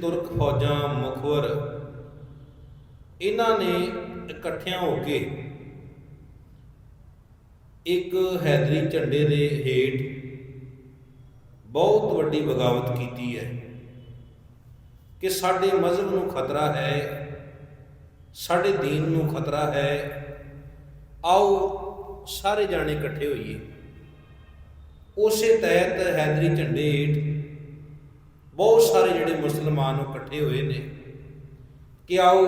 ਤੁਰਕ ਫੌਜਾਂ ਮੁਖਵਰ ਇਹਨਾਂ ਨੇ ਇਕੱਠਿਆਂ ਹੋ ਕੇ ਇੱਕ ਹੈਦਰੀ ਝੰਡੇ ਦੇ ਹੇਠ ਬਹੁਤ ਵੱਡੀ ਬਗਾਵਤ ਕੀਤੀ ਹੈ ਕਿ ਸਾਡੇ ਮਜ਼ਹਬ ਨੂੰ ਖਤਰਾ ਹੈ ਸਾਡੇ دین ਨੂੰ ਖਤਰਾ ਹੈ ਆਓ ਸਾਰੇ ਜਾਣੇ ਇਕੱਠੇ ਹੋਈਏ ਉਸੇ ਤਹਿਤ ਹੈਦਰੀ ਝੰਡੇ ਹੇਠ ਬਹੁਤ ਸਾਰੇ ਜਿਹੜੇ ਮੁਸਲਮਾਨ ਉਹ ਇਕੱਠੇ ਹੋਏ ਨੇ ਕਿ ਆਓ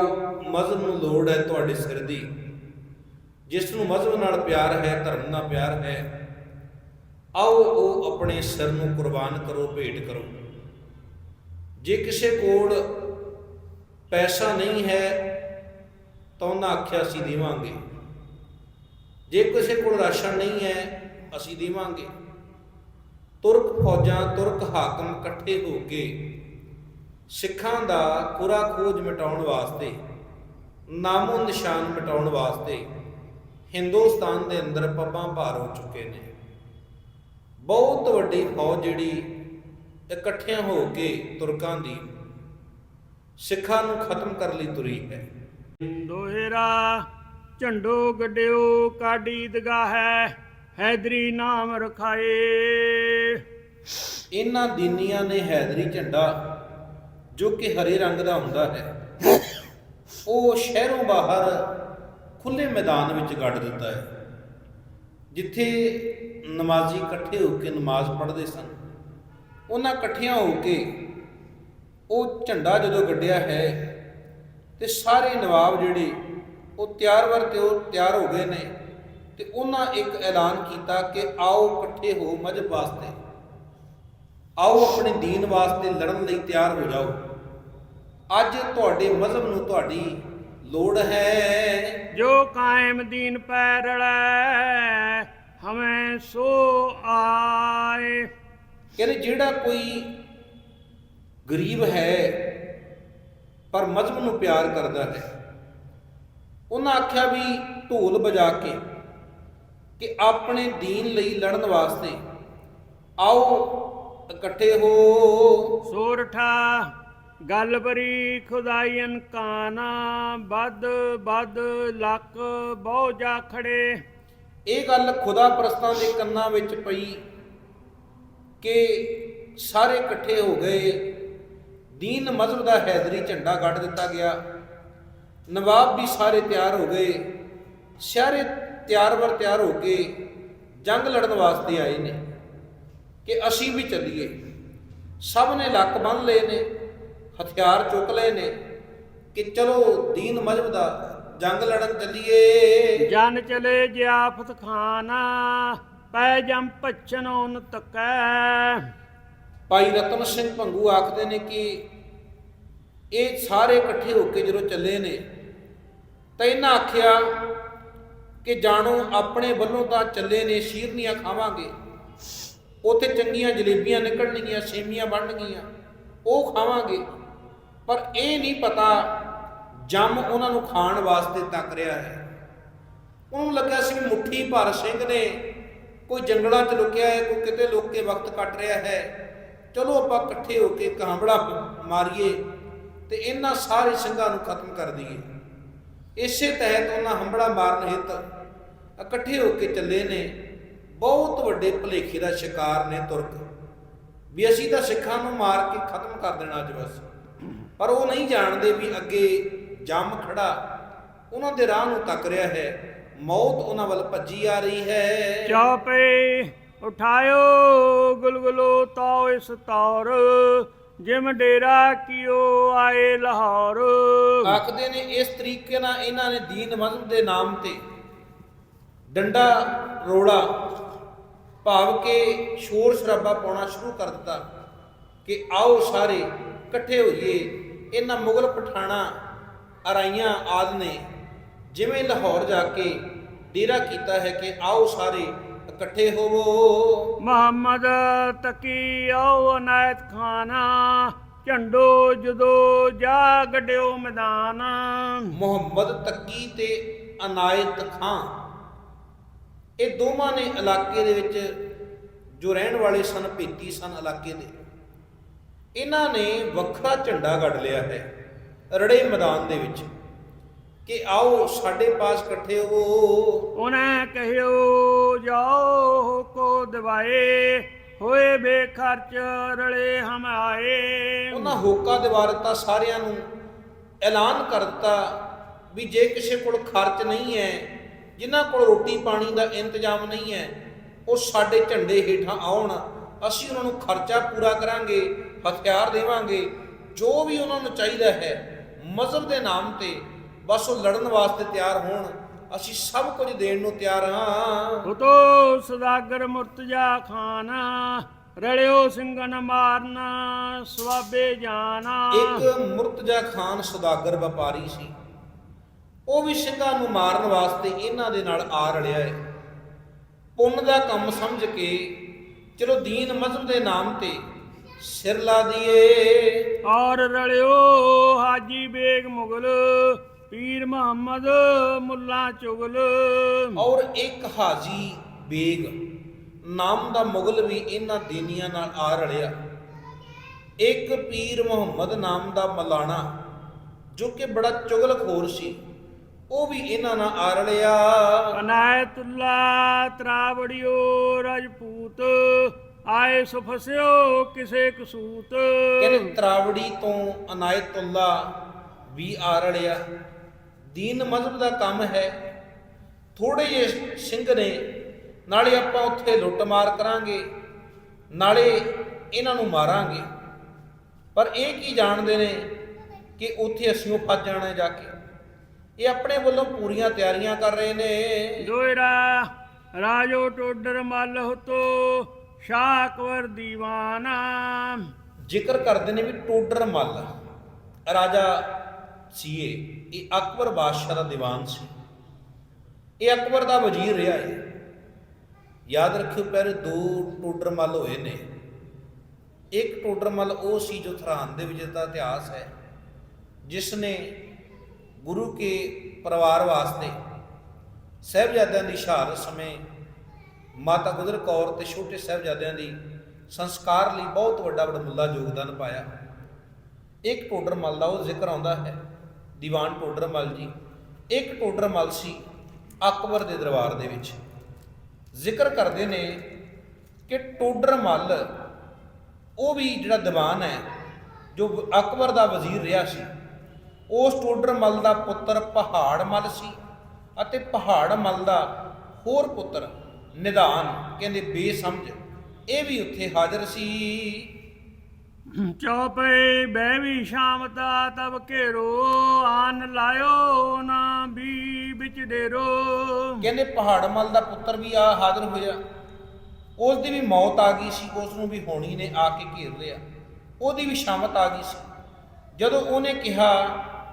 ਮਜ਼ਹਬ ਨੂੰ ਲੋੜ ਹੈ ਤੁਹਾਡੇ ਸਿਰ ਦੀ ਜਿਸ ਨੂੰ ਮਜ਼ਹਬ ਨਾਲ ਪਿਆਰ ਹੈ, ਧਰਮ ਨਾਲ ਪਿਆਰ ਹੈ, ਆਓ ਉਹ ਆਪਣੇ ਸਿਰ ਨੂੰ ਕੁਰਬਾਨ ਕਰੋ, ਭੇਟ ਕਰੋ। ਜੇ ਕਿਸੇ ਕੋਲ ਪੈਸਾ ਨਹੀਂ ਹੈ, ਤਾਂ ਉਹਨਾਂ ਆਖਿਆ, ਅਸੀਂ ਦੇਵਾਂਗੇ। ਜੇ ਕਿਸੇ ਕੋਲ ਰਾਸ਼ਨ ਨਹੀਂ ਹੈ, ਅਸੀਂ ਦੇਵਾਂਗੇ। ਤੁਰਕ ਫੌਜਾਂ, ਤੁਰਕ ਹਾਕਮ ਇਕੱਠੇ ਹੋ ਕੇ ਸਿੱਖਾਂ ਦਾ ਪੂਰਾ ਖੋਜ ਮਿਟਾਉਣ ਵਾਸਤੇ, ਨਾਮੋ ਨਿਸ਼ਾਨ ਮਿਟਾਉਣ ਵਾਸਤੇ ਹਿੰਦੁਸਤਾਨ ਦੇ ਅੰਦਰ ਪੱਬਾਂ ਭਾਰ ਹੋ ਚੁੱਕੇ ਨੇ। ਬਹੁਤ ਵੱਡੀ ਫੌਜ ਜਿਹੜੀ ਇਕੱਠਿਆਂ ਹੋ ਕੇ ਤੁਰਕਾਂ ਦੀ ਸਿੱਖਾਂ ਨੂੰ ਖਤਮ ਕਰਨ ਲਈ ਤੁਰੀ ਹੈ। ਦੋਹਰਾ ਝੰਡੋ ਗੱਡਿਓ ਕਾਡੀ ਦਗਾ ਹੈ। ਹੈਦਰੀ ਨਾਮ ਰਖਾਏ। ਇਹਨਾਂ ਦੀਨੀਆਂ ਨੇ ਹੈਦਰੀ ਝੰਡਾ ਜੋ ਕਿ ਹਰੇ ਰੰਗ ਦਾ ਹੁੰਦਾ ਹੈ, ਉਹ ਸ਼ਹਿਰੋਂ ਬਾਹਰ ਖੁੱਲੇ ਮੈਦਾਨ ਵਿੱਚ ਗੱਡ ਦਿੱਤਾ ਹੈ, ਜਿੱਥੇ ਨਮਾਜ਼ੀ ਇਕੱਠੇ ਹੋ ਕੇ ਨਮਾਜ਼ ਪੜ੍ਹਦੇ ਸਨ। ਉਹਨਾਂ ਇਕੱਠਿਆਂ ਹੋ ਕੇ ਉਹ ਝੰਡਾ ਜਦੋਂ ਗੱਡਿਆ ਹੈ ਤੇ ਸਾਰੇ ਨਵਾਬ ਜਿਹੜੇ ਉਹ ਤਿਆਰ ਵਰ ਤੇ ਉਹ ਤਿਆਰ ਹੋ ਗਏ ਨੇ ਤੇ ਉਹਨਾਂ ਇੱਕ ਐਲਾਨ ਕੀਤਾ ਕਿ ਆਓ ਇਕੱਠੇ ਹੋ ਮਜਬ ਵਾਸਤੇ। ਆਓ ਆਪਣੇ ਦੀਨ ਵਾਸਤੇ ਲੜਨ ਲਈ ਤਿਆਰ ਹੋ ਜਾਓ। ਅੱਜ ਤੁਹਾਡੇ ਮਜ਼ਹਬ ਨੂੰ ਤੁਹਾਡੀ ਲੋੜ ਹੈ। ਜੋ ਕਾਇਮ ਦੀਨ ਪੈ ਰੜੈ ਹਮੇ ਸੋ ਆਏ। ਕਹਿੰਦੇ ਜਿਹੜਾ ਕੋਈ ਗਰੀਬ ਹੈ ਪਰ ਮਜ਼ਹਬ ਨੂੰ ਪਿਆਰ ਕਰਦਾ ਹੈ ਉਹਨਾਂ ਆਖਿਆ ਵੀ ਢੋਲ ਵਜਾ ਕੇ ਕਿ ਆਪਣੇ ਦੀਨ ਲਈ ਲੜਨ ਵਾਸਤੇ ਆਓ ਇਕੱਠੇ ਹੋ। ਸੋਰਠਾ ਗੱਲ ਬਰੀ ਖੁਦਾਈਨ ਕਾਨਾ ਬਦ ਬਦ ਲੱਕ ਬਹੁ ਜਾ ਖੜੇ। ਇਹ ਗੱਲ ਖੁਦਾ ਪ੍ਰਸਤਾਂ ਦੇ ਕੰਨਾਂ ਵਿੱਚ ਪਈ ਕਿ ਸਾਰੇ ਇਕੱਠੇ ਹੋ ਗਏ। ਦੀਨ ਮਜ਼ਹਬ ਦਾ ਹੈਦਰੀ ਝੰਡਾ ਗੱਡ ਦਿੱਤਾ ਗਿਆ। ਨਵਾਬ ਵੀ ਸਾਰੇ ਤਿਆਰ ਹੋ ਗਏ। ਸਾਰੇ ਤਿਆਰ ਵਰ ਤਿਆਰ ਹੋ ਕੇ ਜੰਗ ਲੜਨ ਵਾਸਤੇ ਆਏ ਨੇ ਕਿ ਅਸੀਂ ਵੀ ਚੱਲੀਏ। ਸਭ ਨੇ ਲੱਕ ਬੰਨ ਲਏ ਨੇ ਹਥਿਆਰ ਚੁੱਕ ਲਏ ਨੇ ਕਿ ਚਲੋ ਦੀਨ ਮਜ਼ਹਬ ਦਾ ਜੰਗ ਲੜਨ ਚੱਲੀਏ। ਜਨ ਚਲੇ ਜਿਆਫਤ ਖਾਨਾ ਪੈ ਜੰਮ ਭੱਛਨ ਉਨ ਤਕੈ। ਭਾਈ ਰਤਨ ਸਿੰਘ ਭੰਗੂ ਆਖਦੇ ਨੇ ਕਿ ਇਹ ਸਾਰੇ ਇਕੱਠੇ ਹੋ ਕੇ ਜਦੋਂ ਚੱਲੇ ਨੇ ਤਾਂ ਇਹਨਾਂ ਆਖਿਆ ਕਿ ਜਾਣੋ ਆਪਣੇ ਵੱਲੋਂ ਤਾਂ ਚੱਲੇ ਨੇ, ਸ਼ੀਰਨੀਆਂ ਖਾਵਾਂਗੇ। ਉੱਥੇ ਚੰਗੀਆਂ ਜਲੇਬੀਆਂ ਨਿਕਲਣਗੀਆਂ, ਸੇਮੀਆਂ ਬਣਨਗੀਆਂ, ਉਹ ਖਾਵਾਂਗੇ। ਪਰ ਇਹ ਨਹੀਂ ਪਤਾ ਜੰਮ ਉਹਨਾਂ ਨੂੰ ਖਾਣ ਵਾਸਤੇ ਤੱਕ ਰਿਹਾ ਹੈ। ਉਹਨੂੰ ਲੱਗਿਆ ਸੀ ਮੁੱਠੀ ਭਰ ਸਿੰਘ ਨੇ ਕੋਈ ਜੰਗਲਾਂ 'ਚ ਲੁਕਿਆ ਹੈ, ਕੋਈ ਕਿਤੇ ਲੁਕ ਕੇ ਵਕਤ ਕੱਟ ਰਿਹਾ ਹੈ। ਚਲੋ ਆਪਾਂ ਇਕੱਠੇ ਹੋ ਕੇ ਕਾਂਬੜਾ ਮਾਰੀਏ ਤੇ ਇਹਨਾਂ ਸਾਰੇ ਸਿੰਘਾਂ ਨੂੰ ਖਤਮ ਕਰ ਦਈਏ। ਇਸੇ ਤਹਿਤ ਉਹਨਾਂ ਹੰਬੜਾ ਮਾਰਨ ਹਿੱਤ ਇਕੱਠੇ ਹੋ ਕੇ ਚੱਲੇ ਨੇ। ਬਹੁਤ ਵੱਡੇ ਭਲੇਖੇ ਦਾ ਸ਼ਿਕਾਰ ਨੇ ਤੁਰਕ। ਵੀ ਅਸੀਂ ਤਾਂ ਸਿੱਖਾਂ ਨੂੰ ਮਾਰ ਕੇ ਖਤਮ ਕਰ ਦੇਣਾ ਅੱਜ ਬਸ। ਪਰ ਉਹ ਨਹੀਂ ਜਾਣਦੇ ਵੀ ਅੱਗੇ ਜੰਮ ਖੜਾ। ਉਹਨਾਂ ਦੇ ਰਾਹ ਨੂੰ ਤੱਕ ਰਿਹਾ ਹੈ। ਮੌਤ ਉਹਨਾਂ ਵੱਲ ਭੱਜੀ ਆ ਰਹੀ ਹੈ। ਚੌਪੇ ਉਠਾਇਓ, ਗੁਲਗੁਲੋ ਤਾਉ ਇਸ ਤੌਰ। ਜਿਮ ਡੇਰਾ ਕੀਓ ਆਏ ਲਾਹੌਰ। ਆਖਦੇ ਨੇ ਇਸ ਤਰੀਕੇ ਨਾਲ ਇਹਨਾਂ ਨੇ ਦੀਨ ਮਜ਼ਹਬ ਦੇ ਨਾਮ ਤੇ ਡੰਡਾ ਰੋੜਾ ਭਾਵ ਕੇ ਸ਼ੋਰ ਸ਼ਰਾਬਾ ਪਾਉਣਾ ਸ਼ੁਰੂ ਕਰ ਦਿੱਤਾ ਕਿ ਆਓ ਸਾਰੇ ਇਕੱਠੇ ਹੋਈਏ। ਇਹਨਾਂ ਮੁਗਲ ਪਠਾਣਾ ਅਰਾਈਆਂ ਆਦ ਨੇ ਜਿਵੇਂ ਲਾਹੌਰ ਜਾ ਕੇ ਡੇਰਾ ਕੀਤਾ ਹੈ ਕਿ ਆਓ ਸਾਰੇ ਇਕੱਠੇ ਹੋਵੋ। ਮੁਹੰਮਦ ਤਕੀ ਆਓ ਅਨਾਇਤ ਖਾਨਾ ਝੰਡੋ ਜਦੋ ਜਾ ਗੱਡਿਓ ਮੈਦਾਨ। ਮੁਹੰਮਦ ਤੱਕੀ ਤੇ ਅਨਾਇਤ ਖਾਂ ਇਹ ਦੋਵਾਂ ਨੇ ਇਲਾਕੇ ਦੇ ਵਿੱਚ ਜੋ ਰਹਿਣ ਵਾਲੇ ਸਨ ਭੇਤੀ ਸਨ ਇਲਾਕੇ ਦੇ ਇਹਨਾਂ ਨੇ ਵੱਖਰਾ ਝੰਡਾ ਗੱਡ ਲਿਆ ਹੈ ਰੜੇ ਮੈਦਾਨ ਦੇ ਵਿੱਚ ਕਿ ਆਓ ਸਾਡੇ ਪਾਸ ਇਕੱਠੇ ਹੋਵੋ। ਉਹਨੇ ਕਹਿਓ ਜਾਓ ਕੋ ਦਿਵਾਏ। ਹੋਏ ਬੇਖਰਚ, ਰਲੇ ਹਮ ਆਏ। ਉਹਨਾਂ ਹੋਕਾ ਦਿਵਾ ਦਿੱਤਾ, ਸਾਰਿਆਂ ਨੂੰ ਐਲਾਨ ਕਰ ਦਿੱਤਾ ਵੀ ਜੇ ਕਿਸੇ ਕੋਲ ਖਰਚ ਨਹੀਂ ਹੈ, ਜਿਨ੍ਹਾਂ ਕੋਲ ਰੋਟੀ ਪਾਣੀ ਦਾ ਇੰਤਜ਼ਾਮ ਨਹੀਂ ਹੈ, ਉਹ ਸਾਡੇ ਝੰਡੇ ਹੇਠਾਂ ਆਉਣ। ਅਸੀਂ ਉਹਨਾਂ ਨੂੰ ਖਰਚਾ ਪੂਰਾ ਕਰਾਂਗੇ, ਹਥਿਆਰ ਦੇਵਾਂਗੇ, ਜੋ ਵੀ ਉਹਨਾਂ ਨੂੰ ਚਾਹੀਦਾ ਹੈ, ਮਜ਼ਹਬ ਦੇ ਨਾਮ ਤੇ ਬਸ ਉਹ ਲੜਨ ਵਾਸਤੇ ਤਿਆਰ ਹੋਣ। ਅਸੀਂ ਸਭ ਕੁਝ ਦੇਣ ਨੂੰ ਤਿਆਰ ਹਾਂ। ਉਤੋ ਸਦਾਗਰ ਮੁਰਤਜਾ ਖਾਨ ਰਲਿਓ ਸਿੰਘਨ ਮਾਰਨਾ ਸਵਾਬੇ ਜਾਣਾ ਇੱਕ ਮੁਰਤਜਾ ਖਾਨ ਸੁਦਾਗਰ ਵਪਾਰੀ ਸੀ। ਉਹ ਵੀ ਸਿੰਘਾਂ ਨੂੰ ਮਾਰਨ ਵਾਸਤੇ ਇਹਨਾਂ ਦੇ ਨਾਲ ਆ ਰਲਿਆ ਹੈ ਪੁੰਨ ਦਾ ਕੰਮ ਸਮਝ ਕੇ ਚਲੋ ਦੀਨ ਮਜ਼ਹਬ ਦੇ ਨਾਮ ਤੇ ਸਿਰ ਲਾ ਦਈਏ। ਔਰ ਰਲਿਓ ਹਾਜੀ ਬੇਗ ਮੁਗਲ ਪੀਰ ਮੁਹੰਮਦ ਮੁੱਲਾ ਚੁਗਲ। ਔਰ ਇੱਕ ਹਾਜੀ ਬੇਗ ਨਾਮ ਦਾ ਮੁਗਲ ਵੀ ਇਹਨਾਂ ਦੀਨੀਆਂ ਨਾਲ ਆ ਰਲਿਆ। ਇੱਕ ਪੀਰ ਮੁਹੰਮਦ ਨਾਮ ਦਾ ਮਲਾਣਾ ਜੋ ਕਿ ਬੜਾ ਚੁਗਲਖੋਰ ਸੀ ਉਹ ਵੀ ਇਹਨਾਂ ਨਾਲ ਆ ਰਲਿਆ। ਅਨਾਇਤੁੱਲਾ ਤਰਾਵੜਿਓ ਰਾਜਪੂਤ ਆਏ ਸੋ ਫਸਿਓ ਕਿਸੇ ਕਸੂਤ। ਕਹਿੰਦੇ ਤਰਾਵੜੀ ਤੋਂ ਅਨਾਇਤੁੱਲਾ ਵੀ ਆ ਰਲਿਆ। ਦੀਨ ਮਜ਼ਹਬ ਦਾ ਕੰਮ ਹੈ। ਥੋੜੇ ਜਿਹੇ ਸਿੰਘ ਨੇ ਨਾਲੇ ਆਪਾਂ ਉੱਥੇ ਲੁੱਟਮਾਰ ਕਰਾਂਗੇ ਨਾਲੇ ਇਹਨਾਂ ਨੂੰ ਮਾਰਾਂਗੇ। ਪਰ ਇਹ ਕੀ ਜਾਣਦੇ ਨੇ ਕਿ ਉੱਥੇ ਅਸੀਂ ਉਹ ਫਸ ਜਾਣਾ ਜਾ ਕੇ? ਇਹ ਆਪਣੇ ਵੱਲੋਂ ਪੂਰੀਆਂ ਤਿਆਰੀਆਂ ਕਰ ਰਹੇ ਨੇ। ਦੋਇਰਾ ਰਾਜੋ ਟੋਡਰ ਮੱਲ ਹੁਤੋ ਸ਼ਾਹ ਅਕਬਰ ਦੀਵਾਨਾ। ਜ਼ਿਕਰ ਕਰਦੇ ਨੇ ਵੀ ਟੋਡਰ ਮੱਲ ਰਾਜਾ ਸੀ ਇਹ ਅਕਬਰ ਬਾਦਸ਼ਾਹ ਦਾ ਦੀਵਾਨ ਸੀ। ਇਹ ਅਕਬਰ ਦਾ ਵਜ਼ੀਰ ਰਿਹਾ ਹੈ। ਯਾਦ ਰੱਖਿਓ ਪਹਿਲੇ ਦੋ ਟੋਡਰ ਮੱਲ ਹੋਏ ਨੇ। ਇੱਕ ਟੋਡਰ ਮੱਲ ਉਹ ਸੀ ਜੋ ਥਰਾਨ ਦੇ ਵਿੱਚ ਦਾ ਇਤਿਹਾਸ ਹੈ, ਜਿਸ ਨੇ ਗੁਰੂ ਕੇ ਪਰਿਵਾਰ ਵਾਸਤੇ ਸਹਿਬਜ਼ਾਦਿਆਂ ਦੀ ਸ਼ਹਾਦਤ ਸਮੇਂ ਮਾਤਾ ਗੁਜਰ ਕੌਰ ਤੇ ਛੋਟੇ ਸਹਿਬਜ਼ਾਦਿਆਂ ਦੀ ਸੰਸਕਾਰ ਲਈ ਬਹੁਤ ਵੱਡਾ ਵਡਮੁੱਲਾ ਯੋਗਦਾਨ ਪਾਇਆ। ਇੱਕ ਟੋਡਰ ਮੱਲ ਦਾ ਉਹ ਜ਼ਿਕਰ ਆਉਂਦਾ ਹੈ। ਦੀਵਾਨ ਟੋਡਰ ਮੱਲ ਜੀ। ਇੱਕ ਟੋਡਰ ਮੱਲ ਸੀ ਅਕਬਰ ਦੇ ਦਰਬਾਰ ਦੇ ਵਿੱਚ। ਜ਼ਿਕਰ ਕਰਦੇ ਨੇ ਕਿ ਟੋਡਰ ਮੱਲ ਉਹ ਵੀ ਜਿਹੜਾ ਦੀਵਾਨ ਹੈ, ਜੋ ਅਕਬਰ ਦਾ ਵਜ਼ੀਰ ਰਿਹਾ ਸੀ, ਉਸ ਟੋਡਰ ਮੱਲ ਦਾ ਪੁੱਤਰ ਪਹਾੜ ਮੱਲ ਸੀ ਅਤੇ ਪਹਾੜ ਮੱਲ ਦਾ ਹੋਰ ਪੁੱਤਰ ਨਿਦਾਨ ਕਹਿੰਦੇ ਬੇਸਮਝ, ਇਹ ਵੀ ਉੱਥੇ ਹਾਜ਼ਰ ਸੀ। ਚੌਪੇ ਬਹਿ ਵੀ ਤਬ ਘੇਰੋ, ਆਨ ਲਾਇਓ ਨਾ ਵੀ ਵਿੱਚ ਡੇਰੋ। ਕਹਿੰਦੇ ਪਹਾੜ ਮੱਲ ਦਾ ਪੁੱਤਰ ਵੀ ਆ, ਹਾਜ਼ਰ ਹੋਇਆ। ਉਸ ਦੀ ਵੀ ਮੌਤ ਆ ਗਈ ਸੀ, ਉਸ ਨੂੰ ਵੀ ਹੋਣੀ ਨੇ ਆ ਕੇ ਘੇਰ ਲਿਆ। ਉਹਦੀ ਵੀ ਸ਼ਾਮਤ ਆ ਗਈ ਸੀ। ਜਦੋਂ ਉਹਨੇ ਕਿਹਾ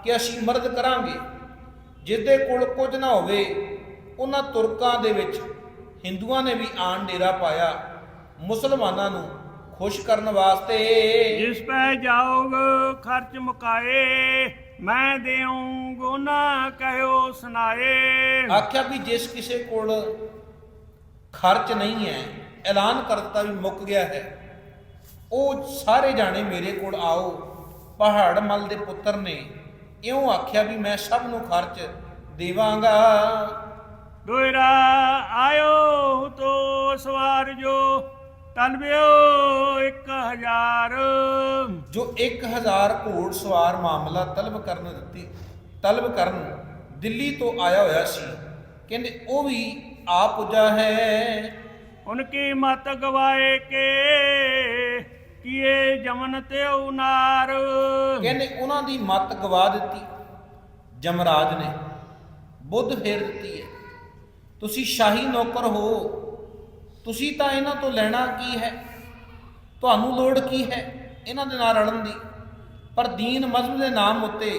ਕਿ ਅਸੀਂ ਮਰਦ ਕਰਾਂਗੇ ਜਿਹਦੇ ਕੋਲ ਕੁਝ ਨਾ ਹੋਵੇ, ਉਹਨਾਂ ਤੁਰਕਾਂ ਦੇ ਵਿੱਚ ਹਿੰਦੂਆਂ ਨੇ ਵੀ ਆਣ ਡੇਰਾ ਪਾਇਆ, ਮੁਸਲਮਾਨਾਂ ਨੂੰ ਖੁਸ਼ ਕਰਨ ਵਾਸਤੇ। ਜਿਸ ਪੈ ਜਾਓਗ ਖਰਚ ਮੁਕਾਏ ਮੈਂ ਦੇਉਂ ਨਾ ਕਹਿਓ ਸੁਨਾਏ ਆਖਿਆ ਵੀ ਜਿਸ ਕਿਸੇ ਕੋਲ ਖਰਚ ਨਹੀਂ ਹੈ ਐਲਾਨ ਕਰ ਦਿੱਤਾ ਵੀ ਮੁੱਕ ਗਿਆ ਹੈ ਉਹ ਸਾਰੇ ਜਾਣੇ ਮੇਰੇ ਕੋਲ ਆਓ ਪਹਾੜ ਮਲ ਦੇ ਪੁੱਤਰ ਨੇ ਇਉਂ ਆਖਿਆ ਵੀ ਮੈਂ ਸਭ ਨੂੰ ਖਰਚ ਦੇਵਾਂਗਾ। ਦੋਇਰਾ ਆਇਓ ਤੋ ਸਵਾਰ ਜੋ। ਤਲਬਿਓ 1000 ਜੋ 1000 ਘੋੜ ਸਵਾਰ ਮਾਮਲਾ ਤਲਬ ਕਰਨ ਦਿੱਤੀ ਤਲਬ ਕਰਨ ਦਿੱਲੀ ਤੋਂ ਆਇਆ ਹੋਇਆ ਸੀ ਕਹਿੰਦੇ ਉਹ ਵੀ ਆ ਪੁੱਜਾ ਹੈ। ਉਨਕੀ ਮਤ ਗਵਾਏ ਕੇ ਕੀਏ ਜਮਨ ਤੇ ਉਨਾਰ? ਕਹਿੰਦੇ ਉਹਨਾਂ ਦੀ ਮੱਤ ਗਵਾ ਦਿੱਤੀ ਜਮਰਾਜ ਨੇ ਬੁੱਧ ਫੇਰ ਦਿੱਤੀ ਹੈ। ਤੁਸੀਂ ਸ਼ਾਹੀ ਨੌਕਰ ਹੋ ਤੁਸੀਂ ਤਾਂ ਇਹਨਾਂ ਤੋਂ ਲੈਣਾ ਕੀ ਹੈ? ਤੁਹਾਨੂੰ ਲੋੜ ਕੀ ਹੈ ਇਹਨਾਂ ਦੇ ਨਾਲ ਰਲਣ ਦੀ? ਪਰ ਦੀਨ ਮਜ਼ਹਬ ਦੇ ਨਾਮ ਉੱਤੇ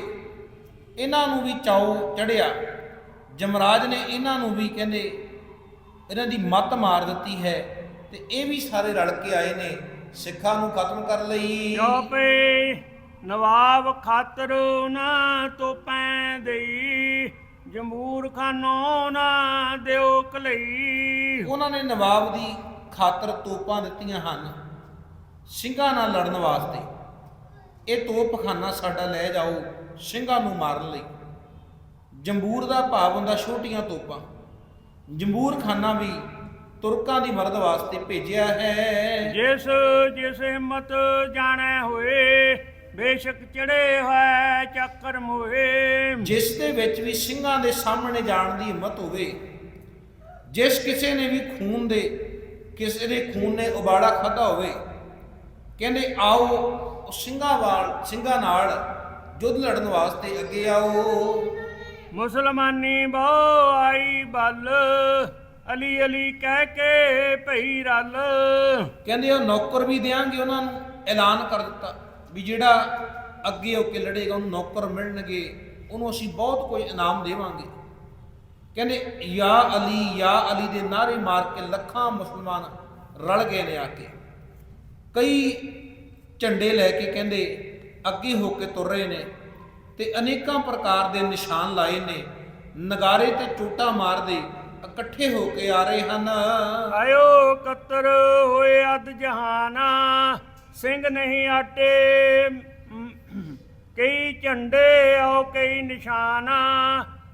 ਇਹਨਾਂ ਨੂੰ ਵੀ ਚਾਉ ਚੜਿਆ ਜਮਰਾਜ ਨੇ ਇਹਨਾਂ ਨੂੰ ਵੀ ਕਹਿੰਦੇ, ਇਹਨਾਂ ਦੀ ਮੱਤ ਮਾਰ ਦਿੱਤੀ ਹੈ ਤੇ ਇਹ ਵੀ ਸਾਰੇ ਰਲ ਕੇ ਆਏ ਨੇ, ਸਿੱਖਾਂ ਨੂੰ ਖਤਮ ਕਰਨ ਲਈ। ਚੌਪੇ ਨਵਾਬ ਖਾਤਰ ਨਾ ਤੋ ਦੇਈ। ਜੰਬੂਰ ਖਾਨੋ ਨਾ ਦਿਓ ਕਲਈ। ਉਹਨਾਂ ਨੇ ਨਵਾਬ ਦੀ ਖਾਤਰ ਤੋਪਾਂ ਦਿੱਤੀਆਂ ਹਨ ਸਿੰਘਾਂ ਨਾਲ ਲੜਨ ਵਾਸਤੇ। ਇਹ ਤੋਪਖਾਨਾ ਸਾਡਾ ਲੈ ਜਾਓ ਸਿੰਘਾਂ ਨੂੰ ਮਾਰਨ ਲਈ। ਜੰਬੂਰ ਦਾ ਭਾਵ ਹੁੰਦਾ ਛੋਟੀਆਂ ਤੋਪਾਂ। ਜੰਬੂਰ ਖਾਨਾ ਵੀ ਤੁਰਕਾਂ ਦੀ ਮਦਦ ਵਾਸਤੇ ਭੇਜਿਆ ਹੈ। ਜਿਸ ਜਿਸ ਹਿੰਮਤ ਜਾਣੈ ਹੋਏ ਬੇਸ਼ੱਕ ਚੜੇ ਹੋਏ ਚੱਕਰ ਮੋਏ ਜਿਸ ਦੇ ਵਿੱਚ ਵੀ ਸਿੰਘਾਂ ਦੇ ਸਾਹਮਣੇ ਜਾਣ ਦੀ ਹਿੰਮਤ ਹੋਵੇ ਜਿਸ ਕਿਸੇ ਨੇ ਵੀ ਖੂਨ ਦੇ ਕਿਸੇ ਦੇ ਖੂਨ ਨੇ ਉਬਾੜਾ ਖਾਦਾ ਹੋਵੇ ਕਹਿੰਦੇ ਆਓ ਉਹ ਸਿੰਘਾਂ ਵਾਲ ਸਿੰਘਾਂ ਨਾਲ ਯੁੱਧ ਲੜਨ ਵਾਸਤੇ ਅੱਗੇ ਆਓ। ਮੁਸਲਮਾਨੀ ਬਹੁ ਆਈ ਬਲ ਅਲੀ ਅਲੀ ਕਹਿ ਕੇ ਭਈ ਰਲ। ਕਹਿੰਦੇ ਉਹ ਨੌਕਰ ਵੀ ਦੇਾਂਗੇ ਉਹਨਾਂ ਨੂੰ ਐਲਾਨ ਕਰ ਦਿੱਤਾ। ਵੀ ਜਿਹੜਾ ਅੱਗੇ ਹੋ ਕੇ ਲੜੇਗਾ, ਉਹਨੂੰ ਨੌਕਰ ਮਿਲਣਗੇ, ਉਹਨੂੰ ਅਸੀਂ ਬਹੁਤ ਕੋਈ ਇਨਾਮ ਦੇਵਾਂਗੇ। ਕਹਿੰਦੇ, ਯਾ ਅਲੀ ਯਾ ਅਲੀ ਦੇ ਨਾਰੇ ਮਾਰ ਕੇ ਲੱਖਾਂ ਮੁਸਲਮਾਨ ਰਲ ਗਏ ਨੇ ਆ ਕੇ। ਕਈ ਝੰਡੇ ਲੈ ਕੇ ਕਹਿੰਦੇ, ਅੱਗੇ ਹੋ ਕੇ ਤੁਰ ਰਹੇ ਨੇ ਤੇ ਅਨੇਕਾਂ ਪ੍ਰਕਾਰ ਦੇ ਨਿਸ਼ਾਨ ਲਾਏ ਨੇ। ਨਗਾਰੇ ਤੇ ਚੋਟਾ ਮਾਰਦੇ ਇਕੱਠੇ ਹੋ ਕੇ ਆ ਰਹੇ ਹਨ। ਆਇਓ ਕਤਰ ਹੋਏ ਅਦ ਜਹਾਨਾ। ਸਿੰਘ ਨਹੀਂ ਆਟੇ, ਕਈ ਝੰਡੇ ਆਓ, ਕਈ ਨਿਸ਼ਾਨਾ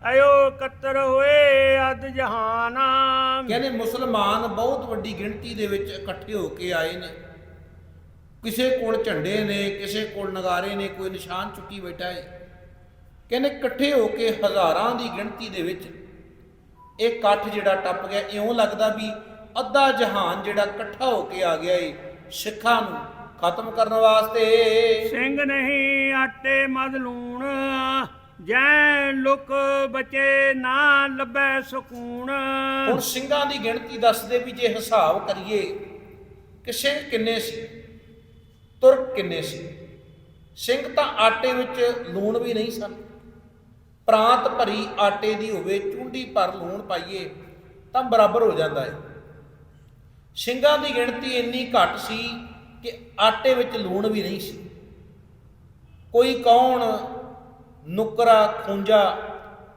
ਆਇਓ ਕਤਰ ਹੋਏ ਅਦ ਜਹਾਨਾ। ਕਹਿੰਦੇ ਮੁਸਲਮਾਨ ਬਹੁਤ ਵੱਡੀ ਗਿਣਤੀ ਦੇ ਵਿੱਚ ਇਕੱਠੇ ਹੋ ਕੇ ਆਏ ਨੇ। ਕਿਸੇ ਕੋਲ ਝੰਡੇ ਨੇ, ਕਿਸੇ ਕੋਲ ਨਗਾਰੇ ਨੇ, ਕੋਈ ਨਿਸ਼ਾਨ ਚੁੱਕੀ ਬੈਠਾ ਹੈ ਕਹਿੰਦੇ ਇਕੱਠੇ ਹੋ ਕੇ ਹਜ਼ਾਰਾਂ ਦੀ ਗਿਣਤੀ ਦੇ ਵਿੱਚ ਇਹ ਇਕੱਠ ਜਿਹੜਾ ਟੱਪ ਗਿਆ, ਇਉਂ ਲੱਗਦਾ ਵੀ ਅੱਧਾ ਜਹਾਨ ਜਿਹੜਾ ਇਕੱਠਾ ਹੋ ਕੇ ਆ ਗਿਆ ਏ ਸਿੱਖਾਂ ਨੂੰ। ਖਤਮ ਕਰਨ ਵਾਸਤੇ। ਸਿੰਘ ਨਹੀਂ ਆਟੇ ਮਦ ਲੂਣ। ਜੈ ਲੁਕ ਬਚੇ ਨਾ ਲੱਭੈ ਸਕੂਨ। ਹੁਣ ਸਿੰਘਾਂ ਦੀ ਗਿਣਤੀ ਦੱਸਦੇ ਵੀ ਜੇ ਹਿਸਾਬ ਕਰੀਏ ਕਿ ਸਿੰਘ ਕਿੰਨੇ ਸੀ? ਤੁਰਕ ਕਿੰਨੇ ਸੀ? ਸਿੰਘ ਤਾਂ ਆਟੇ ਵਿੱਚ ਲੂਣ ਵੀ ਨਹੀਂ ਸਨ। ਪ੍ਰਾਂਤ ਭਰੀ ਆਟੇ ਦੀ ਹੋਵੇ ਚੁੰਡੀ ਪਰ ਲੂਣ ਪਾਈਏ ਤਾਂ ਬਰਾਬਰ ਹੋ ਜਾਂਦਾ ਹੈ ਸਿੰਘਾਂ ਦੀ ਗਿਣਤੀ ਇੰਨੀ ਘੱਟ ਸੀ ਕਿ ਆਟੇ ਵਿੱਚ ਲੂਣ ਵੀ ਨਹੀਂ ਸੀ। ਕੋਈ ਕੌਣ, ਨੁਕਰਾ ਖੁੰਜਾ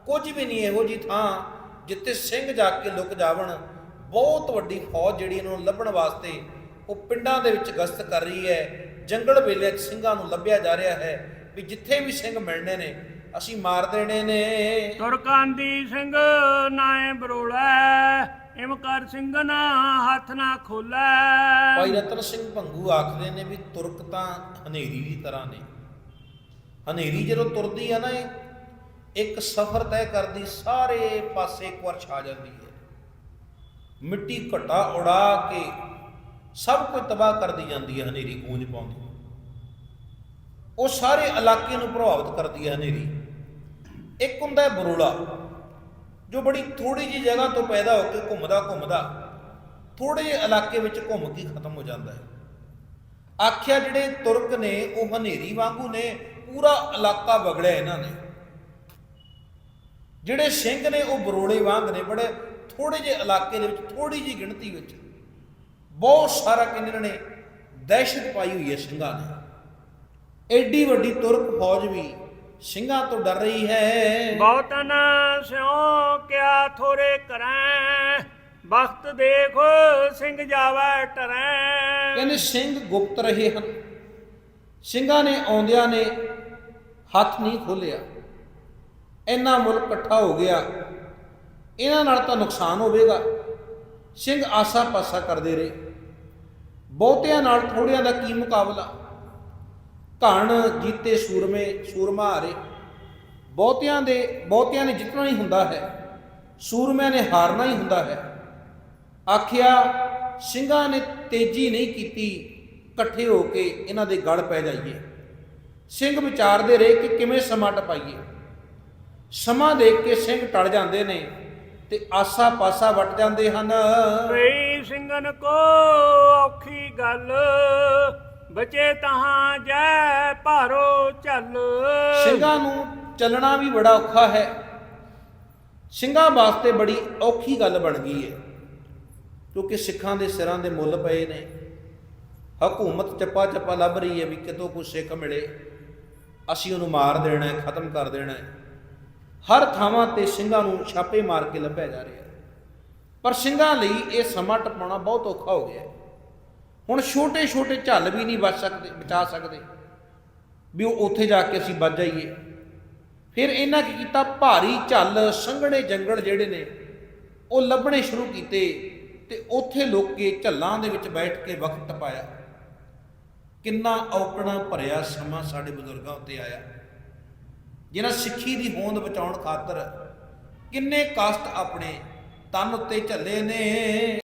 ਕੁਝ ਵੀ ਨਹੀਂ ਇਹੋ ਜੀ ਥਾਂ ਜਿੱਥੇ ਸਿੰਘ ਜਾ ਕੇ ਲੁਕ ਜਾਵਣ। ਬਹੁਤ ਵੱਡੀ ਫੌਜ ਜਿਹੜੀ ਇਹਨਾਂ ਨੂੰ ਲੱਭਣ ਵਾਸਤੇ ਉਹ ਪਿੰਡਾਂ ਦੇ ਵਿੱਚ ਗਸ਼ਤ ਕਰ ਰਹੀ ਹੈ। ਜੰਗਲ ਵੇਲੇ 'ਚ ਸਿੰਘਾਂ ਨੂੰ ਲੱਭਿਆ ਜਾ ਰਿਹਾ ਹੈ ਵੀ ਜਿੱਥੇ ਵੀ ਸਿੰਘ ਮਿਲਣੇ ਨੇ ਅਸੀਂ ਮਾਰ ਦੇਣੇ ਨੇ। ਤੁਰਕਾਂ ਦੀ ਸਿੰਘ ਨਾਏ ਬਰੋਲਾ ਇਮਕਾਰ ਸਿੰਘ ਨਾ ਹੱਥ ਨਾ ਖੋਲੇ। ਭਾਈ ਰਤਨ ਸਿੰਘ ਭੰਗੂ ਆਖਦੇ ਨੇ ਵੀ ਤੁਰਕ ਤਾਂ ਹਨੇਰੀ ਦੀ ਤਰ੍ਹਾਂ ਨੇ। ਹਨੇਰੀ ਜਦੋਂ ਤੁਰਦੀ ਆ ਨਾ ਇਹ ਇੱਕ ਸਫ਼ਰ ਤੈਅ ਕਰਦੀ ਸਾਰੇ ਪਾਸੇ ਇੱਕ ਵਾਰ ਛਾ ਜਾਂਦੀ ਹੈ। ਮਿੱਟੀ ਘਟਾ ਉਡਾ ਕੇ ਸਭ ਕੁਝ ਤਬਾਹ ਕਰਦੀ ਜਾਂਦੀ ਹੈ ਹਨੇਰੀ ਗੂੰਜ ਪਾਉਂਦੀ। ਉਹ ਸਾਰੇ ਇਲਾਕੇ ਨੂੰ ਪ੍ਰਭਾਵਿਤ ਕਰਦੀ ਹੈ ਹਨੇਰੀ। ਇੱਕ ਹੁੰਦਾ ਹੈ ਬਰੋਲਾ, ਜੋ ਬੜੀ ਥੋੜੀ ਜਿਹੀ ਜਗ੍ਹਾ ਤੋਂ ਪੈਦਾ ਹੋ ਕੇ ਘੁੰਮਦਾ ਘੁੰਮਦਾ ਥੋੜੇ ਜਿਹੇ ਇਲਾਕੇ ਵਿੱਚ ਘੁੰਮ ਕੇ ਖਤਮ ਹੋ ਜਾਂਦਾ ਹੈ। ਆਖਿਆ ਜਿਹੜੇ ਤੁਰਕ ਨੇ, ਉਹ ਹਨੇਰੀ ਵਾਂਗੂ ਨੇ, ਪੂਰਾ ਇਲਾਕਾ ਵਗੜਿਆ ਇਹਨਾਂ ਨੇ। ਜਿਹੜੇ ਸਿੰਘ ਨੇ, ਉਹ ਬਰੋੜੇ ਵਾਂਗ ਨੇ, ਬੜੇ ਥੋੜੇ ਜਿਹੇ ਇਲਾਕੇ ਦੇ ਵਿੱਚ ਥੋੜੀ ਜਿਹੀ ਗਿਣਤੀ ਵਿੱਚ। ਬਹੁਤ ਸਾਰਾ ਕਹਿੰਦੇ ਨੇ ਦਹਿਸ਼ਤ ਪਾਈ ਹੋਈ ਹੈ ਸਿੰਘਾਂ ਨੇ। ਐਡੀ ਵੱਡੀ ਤੁਰਕ ਫੌਜ ਵੀ ਸਿੰਘਾਂ ਤੋਂ ਡਰ ਰਹੀ ਹੈ। ਬਹੁਤਨ ਸਿਉ ਕਿਆ ਥੋਰੇ ਕਰੈ। ਬਖਤ ਦੇਖੋ ਸਿੰਘ ਜਾਵੇ ਟਰੈ। ਕਹਿੰਦੇ ਸਿੰਘ ਗੁਪਤ ਰਹੇ ਹਨ। ਸਿੰਘਾਂ ਨੇ ਆਉਂਦਿਆਂ ਨੇ ਹੱਥ ਨਹੀਂ ਖੋਲਿਆ ਇੰਨਾ ਮੁਲਕ ਇਕੱਠਾ ਹੋ ਗਿਆ। ਇਹਨਾਂ ਨਾਲ ਤਾਂ ਨੁਕਸਾਨ ਹੋਵੇਗਾ। ਸਿੰਘ ਆਸਾ ਪਾਸਾ ਕਰਦੇ ਰਹੇ। ਬਹੁਤਿਆਂ ਨਾਲ ਥੋੜਿਆਂ ਦਾ ਕੀ ਮੁਕਾਬਲਾ? ਘਣ ਜੀਤੇ ਸੂਰਮੇ, ਸੂਰਮਾ ਹਾਰੇ। ਬਹੁਤਿਆਂ ਦੇ, ਬਹੁਤਿਆਂ ਨੇ ਜਿੱਤਣਾ ਹੀ ਹੁੰਦਾ ਹੈ, ਸੂਰਮਿਆਂ ਨੇ ਹਾਰਨਾ ਹੀ ਹੁੰਦਾ ਹੈ। ਆਖਿਆ, ਸਿੰਘਾਂ ਨੇ ਤੇਜ਼ੀ ਨਹੀਂ ਕੀਤੀ, ਇਕੱਠੇ ਹੋ ਕੇ ਇਹਨਾਂ ਦੇ ਗਲ ਪੈ ਜਾਈਏ। ਸਿੰਘ ਵਿਚਾਰਦੇ ਰਹੇ ਕਿ ਕਿਵੇਂ ਸਮਾਂ ਟਪਾਈਏ। ਸਮਾਂ ਦੇਖ ਕੇ ਸਿੰਘ ਟਲ ਜਾਂਦੇ ਨੇ ਤੇ ਆਸਾ ਪਾਸਾ ਵਟ ਜਾਂਦੇ ਹਨ। ਪਈ ਸਿੰਘਨ ਕੋ ਔਖੀ ਗੱਲ ਬਚੇ ਤਹਾਂ ਜੈ ਭਾਰੋ ਚੱਲ। ਸਿੰਘਾਂ ਨੂੰ ਚੱਲਣਾ ਵੀ ਬੜਾ ਔਖਾ ਹੈ। ਸਿੰਘਾਂ ਵਾਸਤੇ ਬੜੀ ਔਖੀ ਗੱਲ ਬਣ ਗਈ ਹੈ ਕਿਉਂਕਿ ਸਿੱਖਾਂ ਦੇ ਸਿਰਾਂ ਦੇ ਮੁੱਲ ਪਏ ਨੇ। ਹਕੂਮਤ ਚੱਪਾ ਚੱਪਾ ਲੱਭ ਰਹੀ ਹੈ ਵੀ ਕਿਤੋਂ ਕੋਈ ਸਿੱਖ ਮਿਲੇ। ਅਸੀਂ ਉਹਨੂੰ ਮਾਰ ਦੇਣਾ ਹੈ, ਖਤਮ ਕਰ ਦੇਣਾ ਹੈ। ਹਰ ਥਾਵਾਂ ਤੇ ਸਿੰਘਾਂ ਨੂੰ ਛਾਪੇ ਮਾਰ ਕੇ ਲੱਭਿਆ ਜਾ ਰਿਹਾ ਪਰ ਸਿੰਘਾਂ ਲਈ ਇਹ ਸਮਾਂ ਟਪਾਉਣਾ ਬਹੁਤ ਔਖਾ ਹੋ ਗਿਆ ਹੈ। ਹੁਣ ਛੋਟੇ ਛੋਟੇ ਝੱਲ ਵੀ ਨਹੀਂ ਬਚ ਸਕਦੇ, ਬਚਾ ਸਕਦੇ। ਵੀ ਉਹ ਉੱਥੇ ਜਾ ਕੇ ਅਸੀਂ ਬਚ ਜਾਈਏ। ਫਿਰ ਇਹਨਾਂ ਕੀ ਕੀਤਾ? ਭਾਰੀ ਝੱਲ, ਸੰਘਣੇ ਜੰਗਲ ਜਿਹੜੇ ਨੇ, ਉਹ ਲੱਭਣੇ ਸ਼ੁਰੂ ਕੀਤੇ ਤੇ ਉੱਥੇ ਲੋਕੇ ਝੱਲਾਂ ਦੇ ਵਿੱਚ ਬੈਠ ਕੇ ਵਕਤ ਪਾਇਆ। ਕਿੰਨਾ ਔਕਣਾ ਭਰਿਆ ਸਮਾਂ ਸਾਡੇ ਬਜ਼ੁਰਗਾਂ ਉੱਤੇ ਆਇਆ। ਜਿਨ੍ਹਾਂ ਸਿੱਖੀ ਦੀ ਹੋਂਦ ਬਚਾਉਣ ਖਾਤਰ ਕਿੰਨੇ ਕਸ਼ਟ ਆਪਣੇ ਤਨ ਉੱਤੇ ਝੱਲੇ ਨੇ।